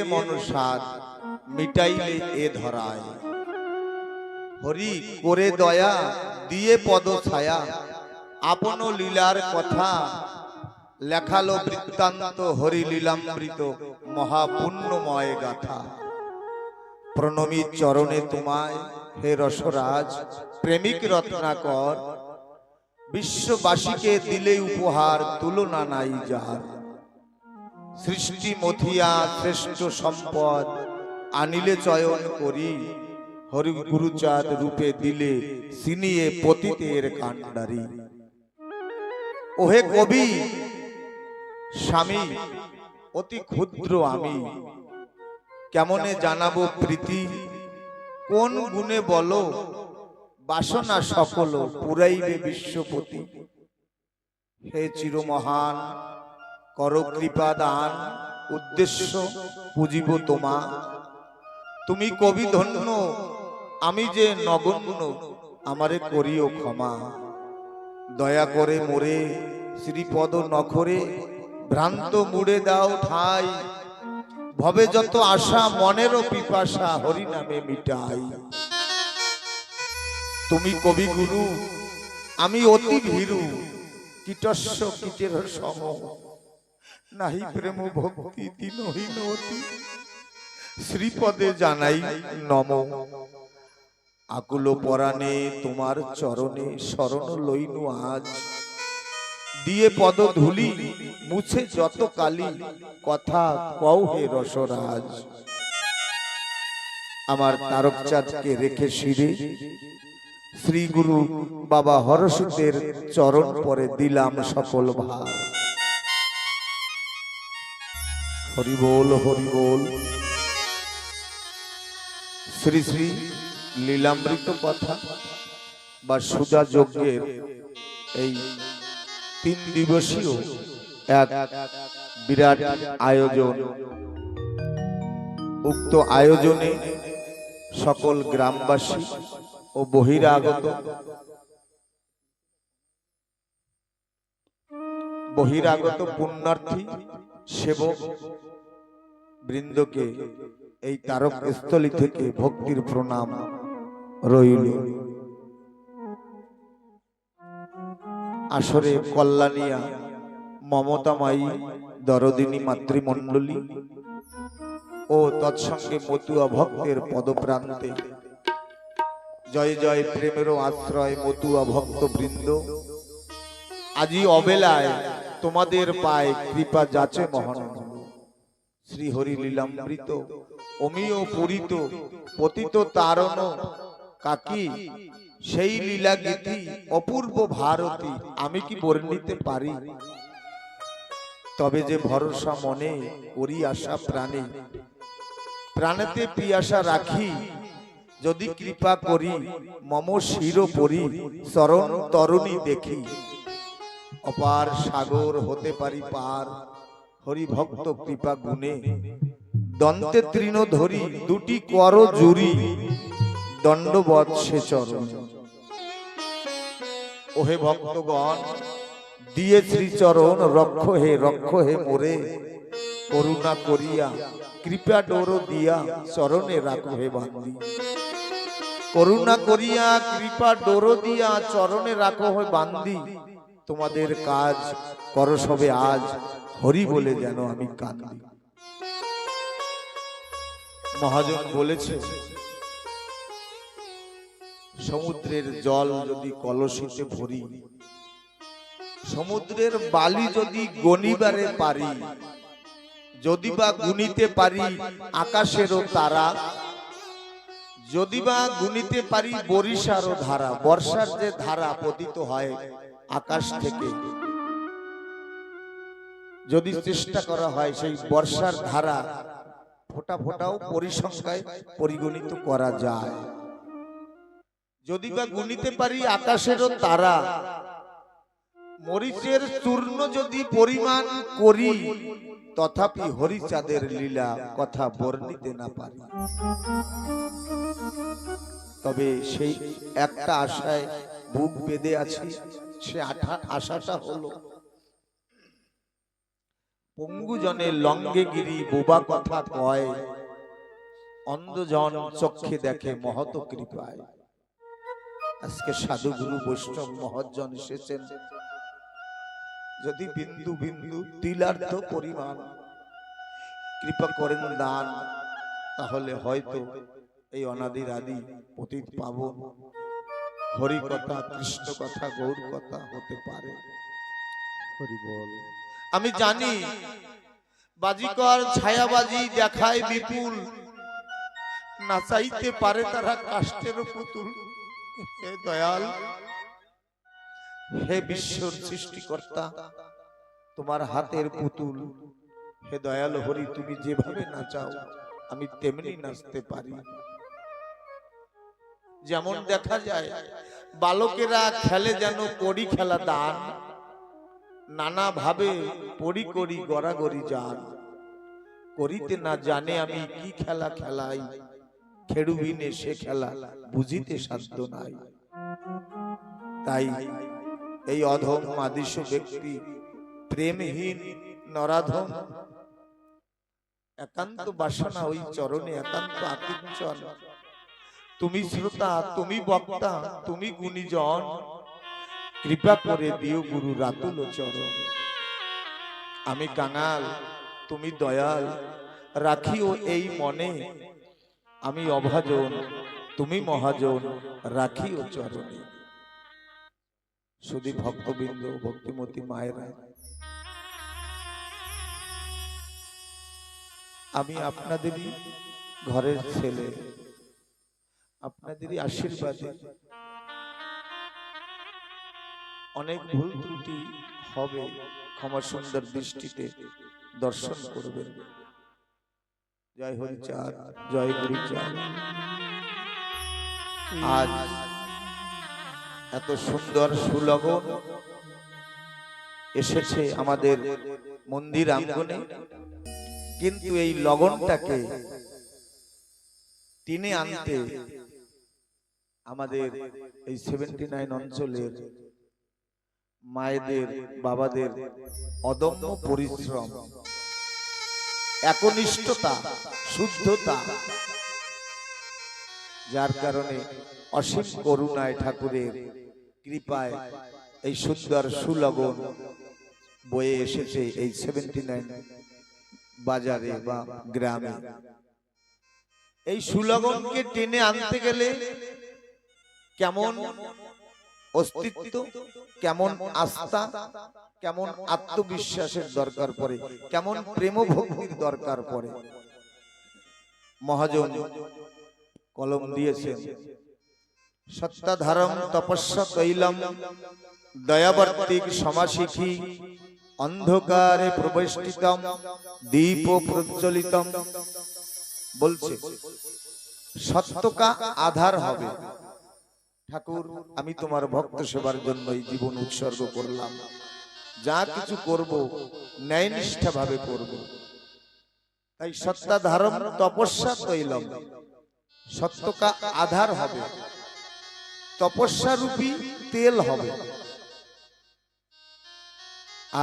এ মনসাদ মিটাইলে এ ধরায়। হরি, করে দয়া, দিয়ে পদ ছায়া। আপন লীলার কথা লেখালো বৃত্তান্ত হরি লীলামৃত মহাপুণ্যময় গাথা। প্রণমী চরণে তোমায় হে রসরাজ, প্রেমিক রত্নাকর, বিশ্ববাসীকে দিলে উপহার তুলনা নাই যার। সৃষ্টি মথিয়া শ্রেষ্ঠ সম্পদ আনিলে চয়ন করি। হরি গুরুচাঁদ রূপে দিলে সিনিয়ে পতিতের কাণ্ডারি। ওহে কবি, স্বামী, অতি ক্ষুদ্র আমি। কেমনে জানাব প্রীতি? কোন গুণে বলো? বাসনা সকল পুরাইবে বিশ্বপতি। হে চিরমহান কর কৃপা দান উদ্দেশ্য পুজিব তোমা। তুমি কবি ধন্য, আমি যে নগণ্য, আমারে করিও ক্ষমা। দয়া করে মোরে শ্রীপদ নখরে, ভ্রান্ত মুড়ে দাও ঠাই। ভবে যত আশা, মনেরও পিপাসা হরি নামে মিটাই। তুমি কবি গুরু, আমি অতি ভীরু, কীটস্য কীটের সম। নাহি প্রেম ভক্তি শ্রীপদে জানাই নম। আকুল পরাণে তোমার চরণে শরণ লইনু আজ। দিয়ে পদ ধুলি, মুছে যত কালি, কথা কও হে রসরাজ। আমার তারকচাঁদকে রেখে শিরে শ্রী গুরু বাবা হরসুদের চরণ পরে দিলাম সকল ভার। হরি বল হরি বল। শ্রী শ্রী লীলামৃত কথা বা সুজা যজ্ঞের এই তিন দিবসীয় এক বিরাট আয়োজন। উক্ত আয়োজনে সকল গ্রামবাসী ও বহিরাগত বহিরাগত পুণ্যার্থী সেবক বৃন্দকে এই তারক স্থলী থেকে ভক্তির প্রণাম রইল। আসরে কল্যাণিয়া মমতামায়ী দরদিনী মাতৃমণ্ডলী ও তৎসঙ্গে মতুয়া ভক্তের পদপ্রান্তে জয় জয় প্রেমেরও আশ্রয় মতুয়া ভক্ত বৃন্দ আজি অবেলায় তোমাদের পায় কৃপা যাচে মহানন্দ শ্রী হরি লীলামৃত অমিয় পুরিত, পতিত তারণ, কাকি, সেই লীলা গীতি অপূর্ব ভারতী, আমি কি বর্ণিতে পারি? তবে যে ভরসা মনে করি আশা প্রাণে, প্রাণেতে পিয়াসা রাখি, যদি কৃপা করি, মম শির পরি চরণ তরণী দেখি। অপার সাগর হতে পারি পার। হরি ভক্ত কৃপা গুণে। দন্তে তৃণ ধরি দুটি কর জুরি দণ্ডবৎ সে চরণ। ওহে ভক্তগণ, দিয়ে শ্রীচরণ রক্ষ হে রক্ষ হে মোরে। করুণা করিয়া, কৃপা ডোর দিয়া চরণে রাখো হে বান্দি। করুণা করিয়া, কৃপা ডোর দিয়া চরণে রাখো হে বান্দি। তোমাদের কাজ কর সবে আজ। হরি বলে যেন আমি কাঁদি মহাজন বলেছে, সমুদ্রের জল যদি কলসিতে ভরি, সমুদ্রের বালি যদি গনিবারে পারি, যদি বা গুনিতে পারি আকাশেরও তারা, যদি বা গুনিতে পারি বরিশারও ধারা, বর্ষার যে ধারা পতিত হয় আকাশ থেকে। যদি চেষ্টা করা হয় সেই বর্ষার ধারা ফোটা ফোটাও পরিসংখ্যায় পরিগণিত করা যায়। যদি বা গুনিতে পারি আকাশেরও তারা। মরিচের চূর্ণ যদি পরিমাণ করি তথাপি হরিচাঁদের লীলা কথা বর্ণিতে না পারি। তবে সেই একটা আশায় বুক বেঁধে আছি। সে আশাটা হলো। পঙ্গুজনে লঙ্গে গিরি বোবা কথা কয়। অন্ধজন চক্ষে দেখে মহত কৃপায়। আজকে সাধু গুরু বৈষ্ণব মহৎজন এসেছেন। যদি বিন্দু বিন্দু তিলার্ধ পরিমাণ কৃপা করেন দান, তাহলে হয়তো এই অনাদির আদি পতিত পাবন হরি কথা কৃষ্ণ কথা গৌর কথা হতে পারে। হরি বল। আমি জানি বাজিকর ছায়াবাজি দেখায় বিপুল। নাচাইতে পারে তারা কাষ্টের পুতুল। হে দয়াল হে বিশ্বর সৃষ্টিকর্তা তোমার হাতের পুতুল। হে দয়াল হরি তুমি যেভাবে নাচাও আমি তেমনি নাচতে পারি। যেমন দেখা যায় বালকেরা খেলে যেন করি খেলা দান নানা ভাবে পরি করি গড়াগড়ি যান। করিতে না জানে আমি কি খেলা খেলাই। খেড়ুবিনে সে খেলা বুঝিতে সাধ্য নাই। তাই এই অধম আদিশ ব্যক্তি প্রেমহীন নরাধম। একান্ত বাসনা ওই চরণে একান্ত আকিঞ্চন তুমি শ্রোতা তুমি বক্তা তুমি গুণীজন। কৃপা করে দিও গুরু রাতুল চরণ। আমি কাঙাল তুমি দয়াল। রাখিও এই মনে। আমি অভাজন তুমি মহাজন। রাখিও চরণে। শুধু ভক্তবৃন্দ ভক্তিমতী মায়েরা। আমি আপনাদেরই ঘরের ছেলে। আপনাদেরই আশীর্বাদে অনেক ভুল ত্রুটি হবে, ক্ষমা সুন্দর দৃষ্টিতে দর্শন করবেন। জয় হরি হরিচাঁদ, জয় গুরুচাঁদ আজ এত সুন্দর সুলগন এসেছে আমাদের মন্দির আঙ্গনে, কিন্তু এই লগনটাকে টিনে আনতে আমাদের এই সেভেন্টি নাইন অঞ্চলের মায়েদের, বাবাদের অদম্য পরিশ্রম, একনিষ্ঠতা, শুদ্ধতা, যার কারণে অসীম করুণায় ঠাকুরের কৃপায় এই সুন্দর সুলগন বয়ে এসেছে এই সেভেন্টি নাইন বাজারে বা গ্রামে। এই সুলগনকে টেনে আনতে গেলে কেমন অস্তিত্ব, কেমন আস্থা, কেমন আত্মবিশ্বাসের দরকার পড়ে, কেমন প্রেম ভক্তির দরকার পড়ে। মহাজন কলম দিয়েছেন সত্তাধারম তপস্যা তৈলম, দয়াবর্তিক সমাশিখী অন্ধকারে প্রবেষ্টিতম, দীপ প্রজ্বলিতম। বলছে, সত্যকা আধার হবে। ঠাকুর আমি তোমার ভক্ত সেবার জন্য এই জীবন উৎসর্গ করলাম। যা কিছু করব ন্যায়নিষ্ঠা ভাবে করব। তাই সত্তা ধারণ তপস্যা তৈলম। সত্যকা আধার হবে। তপস্যা রূপী তেল হবে।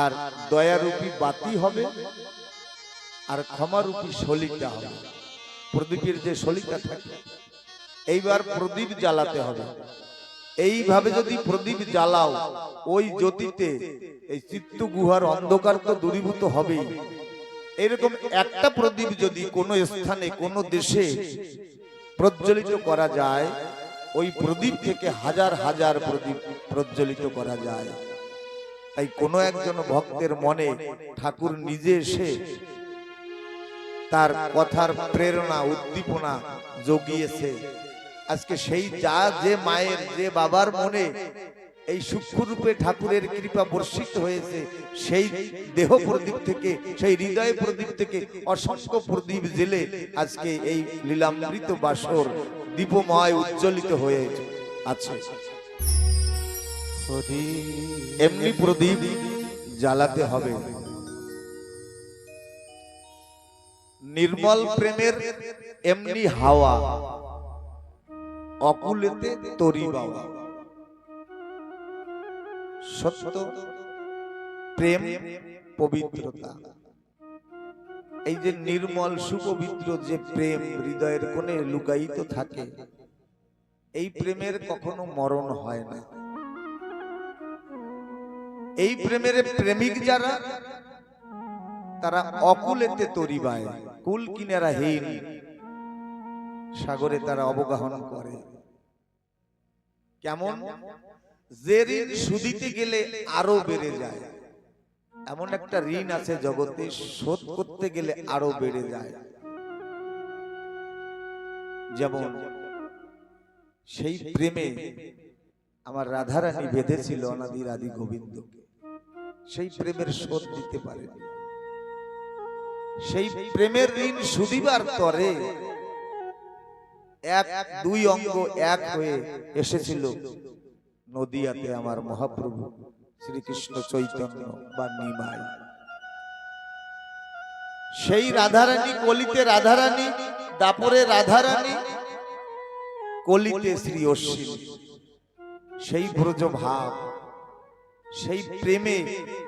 আর দয়ারূপী বাতি হবে। আর ক্ষমারূপী সলিকা হবে। প্রদীপের যে সলিকা থাকে এইবার প্রদীপ জ্বালাতে হবে। এইভাবে যদি প্রদীপ জ্বালাও, ওই জ্যোতিতে এই চিত্ত গুহার অন্ধকার তো দূরীভূত হবেই। এরকম একটা প্রদীপ যদি কোনো স্থানে, কোনো দেশে প্রজ্বলিত করা যায়, ওই প্রদীপ থেকে হাজার হাজার প্রদীপ প্রজ্বলিত করা যায়। তাই কোনো একজন ভক্তের মনে ঠাকুর নিজে এসে তার কথার প্রেরণা, উদ্দীপনা জগিয়েছে। আজকে সেই যা যে মায়ের, যে বাবার মনে এই সূক্ষ্মরূপে ঠাকুরের কৃপা বর্ষিত হয়েছে, সেই দেহ প্রদীপ থেকে, সেই হৃদয় প্রদীপ থেকে, অসংখ্য প্রদীপ জেলে আজকে এই লীলামৃত বাসর দীপময় উজ্জ্বলিত হয়ে আছে। এমনি প্রদীপ জ্বালাতে হবে। নির্মল প্রেমের এমনি হাওয়া অকুলেতে তরি বাবা। সত্য, প্রেম, পবিত্রতা। এই যে নির্মল, সুপবিত্র যে প্রেম হৃদয়ের কোণে লুকায়িত থাকে, এই প্রেমের কখনো মরণ হয় না। এই প্রেমের প্রেমিক যারা, তারা অকুলেতে তরিবায় কুল কিনারা হীন সাগরে তারা অবগাহন করে। কেমন? যে ঋণ সুদিতে গেলে আরও বেড়ে যায়। এমন একটা ঋণ আছে জগতে শোধ করতে গেলে আরও বেড়ে যায়। যেমন সেই প্রেমে আমার রাধারানী বেঁধেছিল অনাদির আদি গোবিন্দকে। সেই প্রেমের শোধ দিতে পারেনি। সেই প্রেমের ঋণ সুদিবার তরে এক, দুই অঙ্গ এক হয়ে এসেছিল। নদিয়াতে আমার মহাপ্রভু শ্রীকৃষ্ণ চৈতন্য বা নিমাই। সেই রাধারানী কলিতে রাধারানী, দাপরে রাধারানী, কলিতে শ্রী অশ্বিনী। সেই ব্রজ ভাব সেই প্রেমে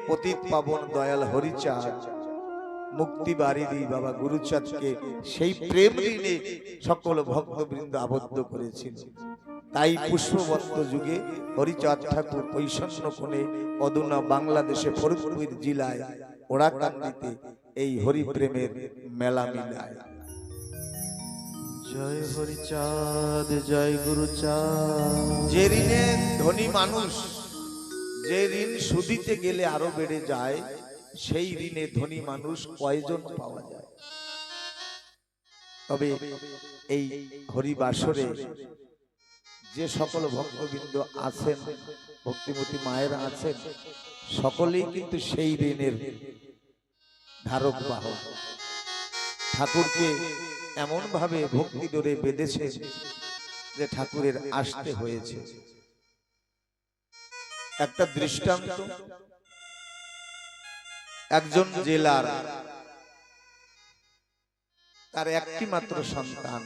পতিত পাবন দয়াল হরিচাঁদ। মুক্তি বাড়িদি বাবা গুরুচাঁদকে সেই প্রেম ঋণে সকল ভক্তবৃন্দ আবদ্ধ করেছিল। তাই পুষ্পবন্ত যুগে হরিচাঁদ ঠাকুর ঐশন্য কোণে অদুনা বাংলাদেশে ফরিদপুর জেলায় ওড়াকান্দিতে এই হরি প্রেমের মেলা মিলায়। জয় হরিচাঁদ জয় গুরুচাঁদ। যে ঋণে ধনী মানুষ যে ঋণ সুদিতে গেলে আরও বেড়ে যায় সেই ঋণে ধনী মানুষ কয়জন পাওয়া যায়? তবে এই হরিবাসরে যে সকল ভক্তবৃন্দ আছেন, ভক্তিমতী মায়েরা আছেন, সকলেই কিন্তু সেই ঋণের ধারক বাহক। ঠাকুরকে এমন ভাবে ভক্তি ডোরে বেঁধেছে যে ঠাকুরের আসতে হয়েছে। একটা দৃষ্টান্ত একজন জেলার তার একটি মাত্র সন্তান।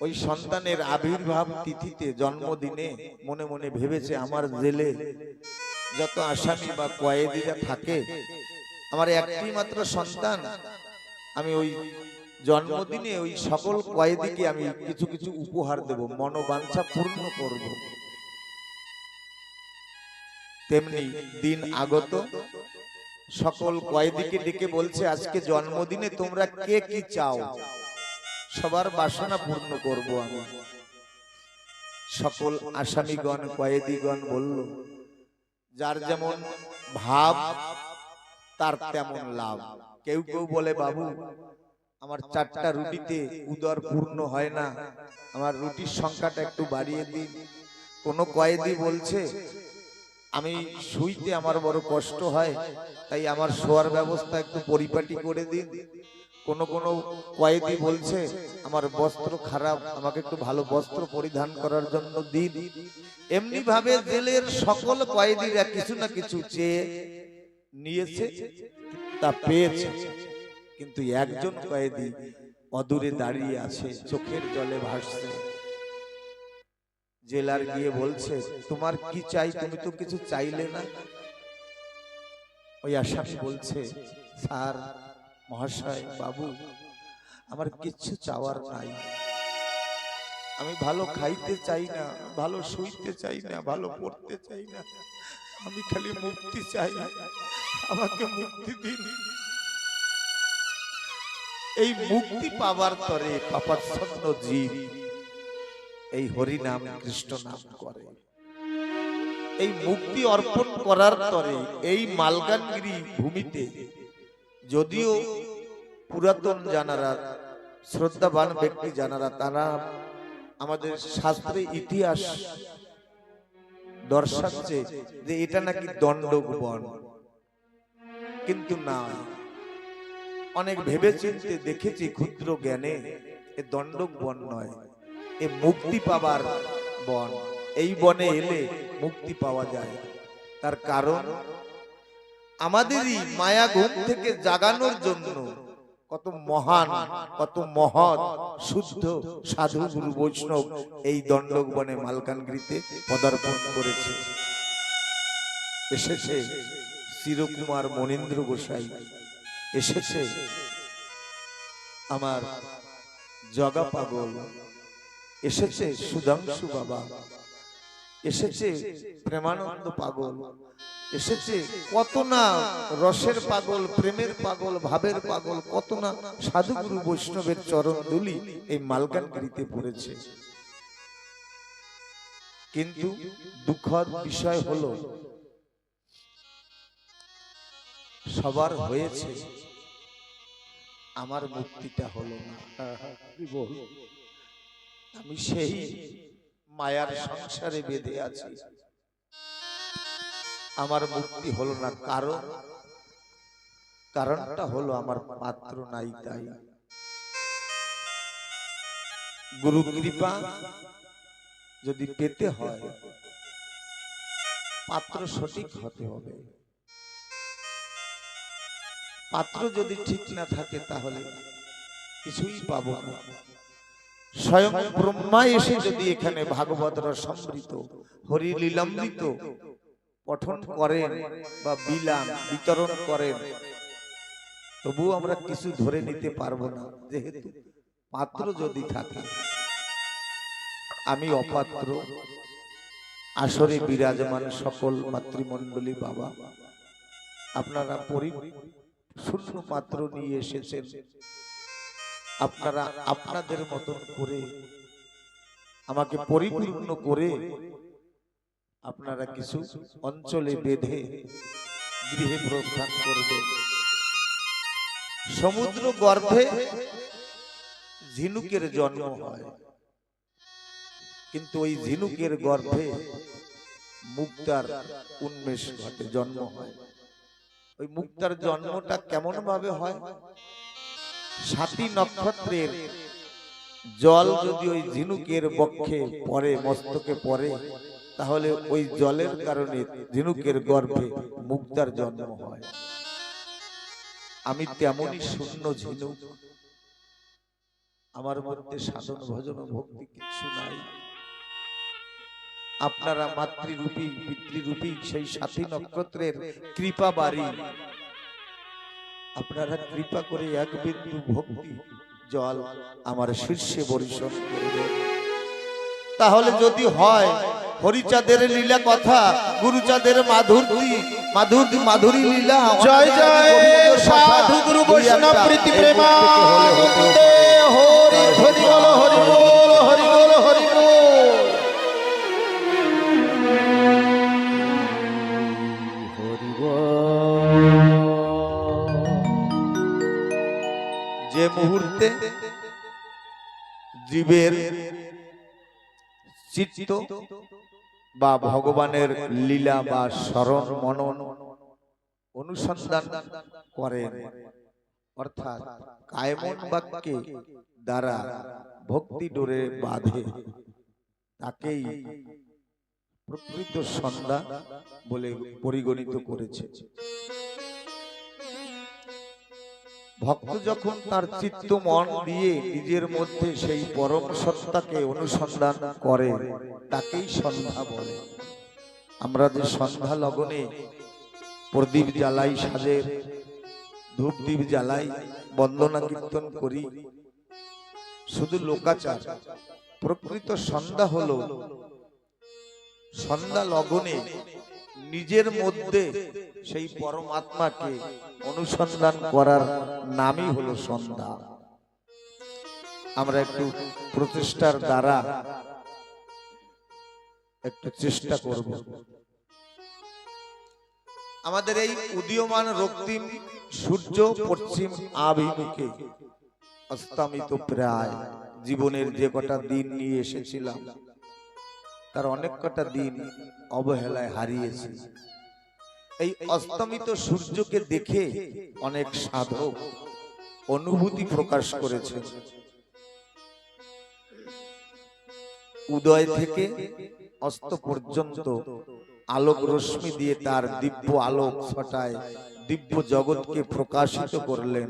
ওই সন্তানের আবির্ভাব তিথিতে জন্মদিনে মনে মনে ভেবেছে, আমার জেলে যত আসামি বা কয়েদিরা থাকে, আমার একটি মাত্র সন্তান, আমি ওই জন্মদিনে ওই সকল কয়েদিকে আমি কিছু কিছু উপহার দেব, মনোবাঞ্ছা পূর্ণ করব। তেমনি দিন আগত সকল কয়েদিকে ডেকে বলছে, আজকে জন্মদিনে তোমরা কে কি চাও? সবার বাসনা পূর্ণ করব আমি। সকল আসামিগণ, কয়েদিগণ বলল, যার যেমন ভাব, তার তেমন লাভ। কেউ কেউ বলে, বাবু, আমার চারটা রুটিতে উদর পূর্ণ হয় না। আমার রুটির সংখ্যাটা একটু বাড়িয়ে দিন। কোনো কয়েদি বলছে আমি শুইতে আমার বড় কষ্ট হয়, তাই আমার শোয়ার ব্যবস্থা একটু পরিপাটি করে দিন। কোনো কোনো কয়েদি বলছে, আমার বস্ত্র খারাপ, আমাকে একটু ভালো বস্ত্র পরিধান করার জন্য দিন। এমনি ভাবে জেলের সকল কয়েদিরা কিছু না কিছু চেয়ে নিয়েছে, তা পেয়েছে। কিন্তু একজন কয়েদি অদূরে দাঁড়িয়ে আছে, চোখের জলে ভাসছে। জেলার গিয়ে বলছে, তোমার কি চাই? তুমি তো কিছু চাইলে না? ওই আসামি বলছে, স্যার, মহাশয়, বাবু, আমার কিচ্ছু চাওয়ার নাই। আমি ভালো খাইতে চাই না, ভালো শুইতে চাই না, ভালো পড়তে চাই না। আমি খালি মুক্তি চাই। আমাকে মুক্তি দিন। এই মুক্তি পাবার তরে পাপাচ্ছন্ন জীব। এই হরি নাম কৃষ্ণ নাম করে। এই মুক্তি অর্পণ করার তরে এই মালকানগিরি ভূমিতে যদিও পুরাতন জানারা, শ্রদ্ধাবান ব্যক্তি জানারা, তারা আমাদের শাস্ত্রে ইতিহাস দর্শাচ্ছে যে এটা নাকি দণ্ডক বন কিন্তু না, অনেক ভেবে চিনতে দেখেছি ক্ষুদ্র জ্ঞানে এ দণ্ডক বন নয়। এ মুক্তি পাবার বন। এই বনে এলে মুক্তি পাওয়া যায়। তার কারণ, আমাদেরই মায়া ঘুম থেকে জাগানোর জন্য কত মহান, কত মহৎ, শুদ্ধ, সাধু গুরু বৈষ্ণব এই দণ্ডক বনে মালকানগিরিতে পদার্পণ করেছে। এসেছে চিরকুমার মনীন্দ্র গোসাই। এসেছে আমার জগা পাগল এসেছে সুধাংশু বাবা। এসেছে প্রেমানন্দ পাগল। এসেছে কত না রসের পাগল, প্রেমের পাগল, ভাবের পাগল, কত না সাধুগুরু বৈষ্ণবের চরণ দুলি এই মালকানগিরিতে পড়েছে। কিন্তু দুঃখদ বিষয় হলো, সবার হয়েছে, আমার মুক্তিটা হলো না। আমি সেই মায়ার সংসারে বেঁধে আছি। আমার মুক্তি হলো না কারণ কারণটা হলো আমার পাত্র নাই তাই। গুরু কৃপা যদি পেতে হয়, পাত্র সঠিক হতে হবে। পাত্র যদি ঠিক না থাকে, তাহলে কিছুই পাবো না। স্বয়ং ব্রহ্মা এসে যদি এখানে ভাগবত রসমৃত হরি লীলামৃত পঠন করেন বা বিলান, বিতরণ করেন তবু আমরা কিছু ধরে নিতে পারব না। যেহেতু পাত্র যদি থাকে, আমি অপাত্র, আসরে বিরাজমান সকল মাতৃমণ্ডলী বাবা, আপনারা পরি শূন্য পাত্র নিয়ে এসেছেন। আপনারা আপনাদের মতন করে আমাকে পরিপূর্ণ করে আপনারা কিছু অঞ্চলে বেঁধে গৃহে প্রস্থান করবে। সমুদ্র গর্ভে ঝিনুকের জন্ম হয়। কিন্তু ওই ঝিনুকের গর্ভে মুক্তার উন্মেষ ঘটে, জন্ম হয়। ওই মুক্তার জন্মটা কেমন ভাবে হয়? সাতী নক্ষত্রের জল যদি ওই ঝিনুকের বক্ষে পড়ে, মস্তকে পড়ে, তাহলে ওই জলের কারণে ঝিনুকের গর্ভে মুক্তার জন্ম হয়। আমি তেমনই শূন্য ঝিনুক। আমার মধ্যে সাধন ভজন ভক্তি কিছু নাই। আপনারা মাতৃরূপী, পিতৃরূপী সেই সাথী নক্ষত্রের কৃপা বাড়ি আপনারা কৃপা করে এক বিন্দু ভক্তি জল আমার শীর্ষে বরিশন করবে তাহলে যদি হয় হরিচাঁদের লীলা কথা গুরুচাঁদের মাধুরী মাধুরী মাধুরী লীলা জয় জয় সাধু গুরু বৈষ্ণব প্রীতি এই মুখ থেকে হলে হতেও প্রেমানন্দে পারে। হরি হরি বল হরি বল মুহূর্তে জীবের চিত্ত বা ভগবানের লীলা বা স্মরণ, মনন অনুসন্ধান করেন অর্থাৎ কায়মন বাক্যে দ্বারা ভক্তি ডোরে বাঁধে। তাকেই প্রকৃত সন্ধ্যা বলে পরিগণিত করেছে। ভক্ত যখন তার চিত্ত মন দিয়ে নিজের মধ্যে সেই পরম সত্তাকে অনুসন্ধান করে, তাকেই সন্ধ্যা বলে। আমরা যে সন্ধ্যা লগনে প্রদীপ জ্বালাই সাজের ধূপদীপ জ্বালাই, বন্দনা কীর্তন করি, শুধু লোকাচার। প্রকৃত সন্ধ্যা হলো সন্ধ্যা লগনে নিজের মধ্যে সেই পরমাত্মাকে অনুসন্ধান করার নামই হলো সন্ধ্যা। আমরা একটু প্রচেষ্টার দ্বারা একটু চেষ্টা করব। আমাদের এই উদীয়মান রক্তিম সূর্য পশ্চিম আভিমুখে অস্তমিত প্রায় জীবনের যে কটা দিন নিয়ে এসেছিলাম, তার অনেক কটা দিন অবহেলায় হারিয়েছি। এই অস্তমিত সূর্যকে দেখে অনেক সাধক অনুভূতি প্রকাশ করেছে উদয় থেকে অস্ত পর্যন্ত আলোক রশ্মি দিয়ে তার দিব্য আলোক ছটায় দিব্য জগৎকে প্রকাশিত করলেন।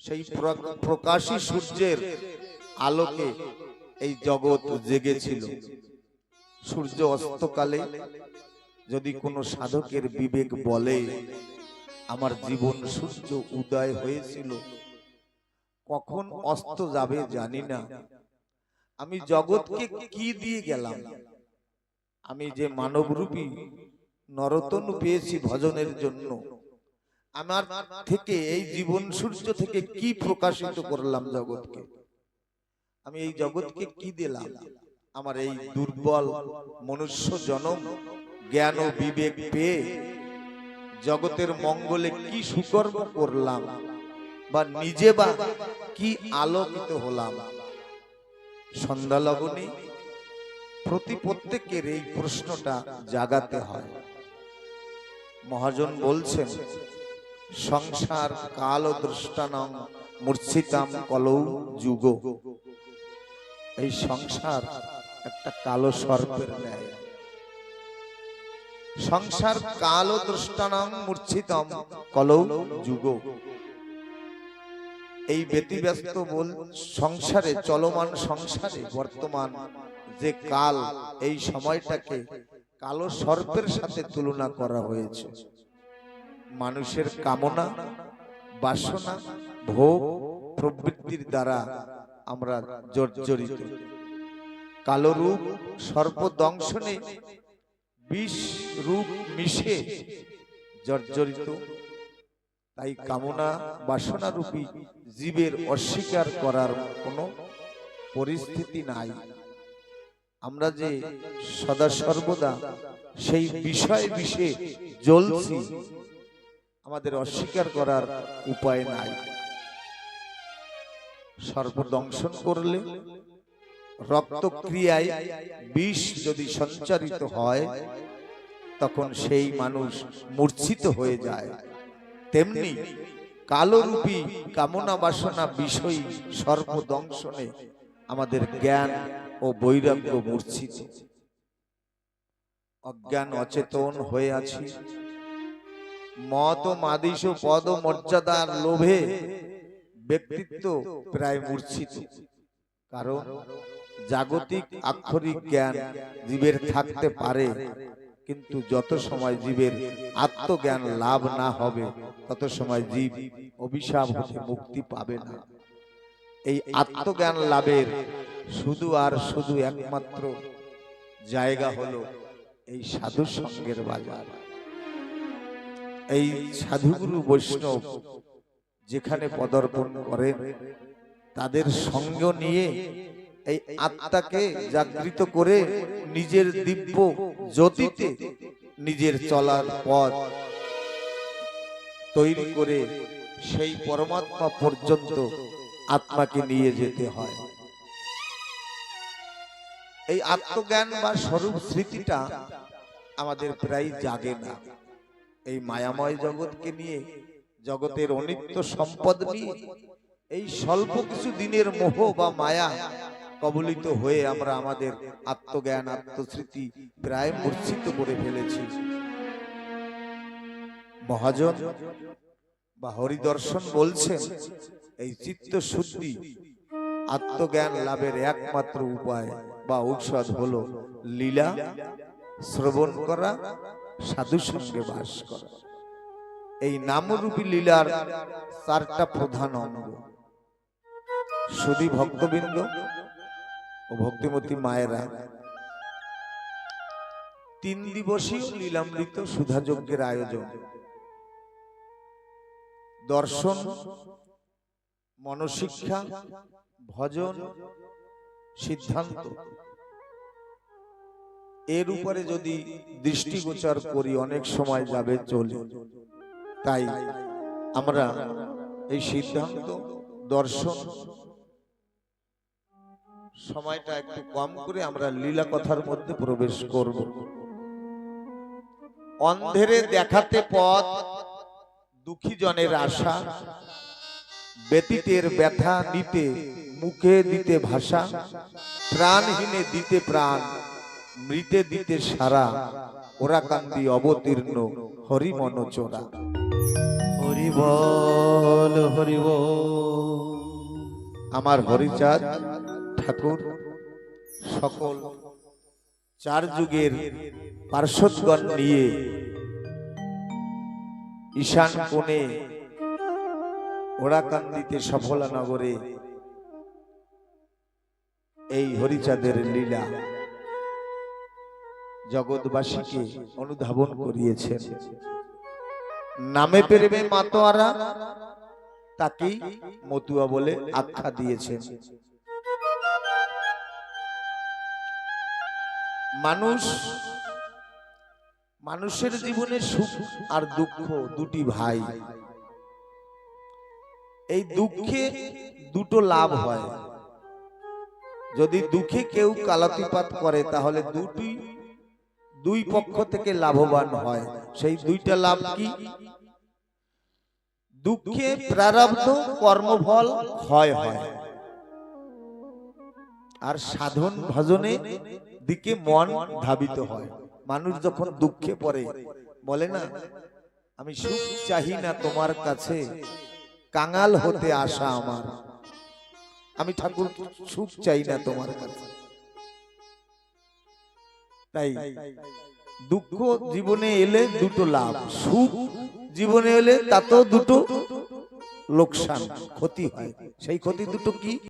সেই প্রকাশী সূর্যের আলোকে এই জগৎ জেগেছিল। সূর্য অস্তকালে যদি কোনো সাধকের বিবেক বলে আমার জীবন সূর্য উদয় হয়েছিল কখন অস্ত যাবে জানি না। আমি জগৎকে কি দিয়ে গেলাম? আমি যে মানবরূপী নরতন পেয়েছি ভজনের জন্য আমার থেকে এই জীবন সূর্য থেকে কি প্রকাশিত করলাম জগৎকে? আমি এই জগৎকে কি দিলাম? আমার এই দুর্বল মনুষ্য জনম জ্ঞান ও বিবেক পেয়ে জগতের মঙ্গলে কি সুকর্ম করলাম বা নিজে বা কি আলোকিত হলাম? সন্ধ্যা লগনে প্রতি প্রত্যেকের এই প্রশ্নটা জাগাতে হয়। মহাজন বলছেন, সংসার কাল ও দৃষ্টানং মূর্ছিতাম কলৌ যুগ। এই সংসার একটা কালো সর্পের ন্যায়। সংসার কাল ও দৃষ্টানং মূর্ছিতম কলৌ যুগ। এই ব্যতিব্যস্ত বল সংসারে, চলমান সংসারে বর্তমান যে কাল, এই সময়টাকে কালো সর্পের সাথে তুলনা করা হয়েছে। মানুষের কামনা, বাসনা, ভোগ প্রবৃত্তির দ্বারা আমরা জর্জরিত। কালো রূপ সর্বদংশনে বিষ রূপ মিশে জর্জরিত, তাই কামনা বাসনা রূপী জীবের অস্বীকার করার কোনো পরিস্থিতি নাই। আমরা যে সদা সর্বদা সেই বিষয় বিষে জ্বলছি, আমাদের অস্বীকার করার উপায় নাই। সর্বদংশন করলে রক্তক্রিয়ায় বিষ যদি সঞ্চারিত হয়, তখন সেই মানুষ মূর্ছিত হয়ে যায়। তেমনি কালোরূপী কামনা বাসনা বিষয়ী সর্বদংশনে আমাদের জ্ঞান ও বৈরাগ্য মূর্ছিত। অজ্ঞান অচেতন হয়ে আছি। মত মাদিস পদ মর্যাদার লোভে ব্যক্তিত্ব প্রায় মূর্ছিত। কারণ জাগতিক আক্ষরিক জ্ঞান জীবের থাকতে পারে, কিন্তু যত সময় জীবের আত্মজ্ঞান লাভ না হবে, তত সময় জীব অভিশাপ হতে মুক্তি পাবে না। এই আত্মজ্ঞান লাভের শুধু আর শুধু একমাত্র জায়গা হলো এই সাধু সঙ্গের বাজার। এই সাধুগুরু বৈষ্ণব যেখানে পদার্পণ করেন, তাদের সঙ্গ নিয়ে এই আত্মাকে জাগৃত করে নিজের দিব্য জ্যোতিতে নিজের চলার পথ তৈরি করে সেই পরমাত্মা পর্যন্ত আত্মাকে নিয়ে যেতে হয়। এই আত্মজ্ঞান বা স্বরূপ স্মৃতিটা আমাদের প্রায় জাগে না। এই মায়াময় জগৎকে নিয়ে জগতের অনিত্য সম্পদ নিয়ে এই স্বল্প কিছু দিনের মোহ বা মায়া কবলিত হয়ে আমরা আমাদের আত্মজ্ঞান, আত্মস্মৃতি প্রায় মূর্ছিত করে ফেলেছি। মহাজন বা হরিদর্শন বলছেন, এই চিত্ত শুদ্ধি আত্মজ্ঞান লাভের একমাত্র উপায় বা ঔষধ হলো লীলা, শ্রবণ করা সাধু সঙ্গে বাস করা। এই নামরূপী লীলার চারটা প্রধান অঙ্গ। সুদী ভক্তবৃন্দ ও ভক্তিমতী মায়েরা, তিন দিবসীয় লীলামৃত সুধাযজ্ঞের আয়োজন। দর্শন, মনশিক্ষা, ভজন, সিদ্ধান্ত। এর উপরে যদি দৃষ্টিগোচর করি, অনেক সময় যাবে চলে। তাই আমরা এই সিদ্ধান্ত, দর্শন সময়টা একটু কম করে আমরা লীলা কথার মধ্যে প্রবেশ করব। অন্ধেরে দেখাতে পথ দুঃখী জনের আশা ব্যতীতের ব্যথা দিতে মুখে দিতে ভাষা প্রাণহীনে দিতে প্রাণ মৃতে দিতে সারা ওরা কান্দি অবতীর্ণ হরি মনোচরা হরি হরিব আমার হরিচাঁদ ঠাকুর, সকল চার যুগের পার্শ্বদগণ নিয়ে ঈশান কোণে ওড়াকান্দিতে সফলা নগরে এই হরিচাঁদের লীলা জগৎবাসীকে অনুধাবন করিয়েছেন। নামে পেরেবে মাতোয়ারা, তাকেই মতুয়া বলে আখ্যা দিয়েছেন। মানুষ, মানুষের জীবনে সুখ আর দুঃখ দুটি ভাই। এই দুঃখে দুটো লাভ হয়। যদি দুঃখে কেউ কালাতিপাত করে, তাহলে দুটি, দুই পক্ষ থেকে লাভবান হয়। সেই দুইটা লাভ কি? দুঃখে প্রারব্ধ, কর্মফল, ক্ষয় হয়। আর সাধন ভজনে দিকে মন ধাবিত হয়। মানুষ যখন দুঃখে পড়ে বলে না আমি সুখ চাহি না তোমার কাছে কাঙাল হতে আসা আমার। আমি ঠাকুর সুখ চাই না তোমার কাছে। তাই দুঃখ জীবনে এলে দুটো লাভ সুখ জীবনে এলে তাতেও দুটো লোকসান ক্ষতি হয়। সেই ক্ষতি দুটো কি?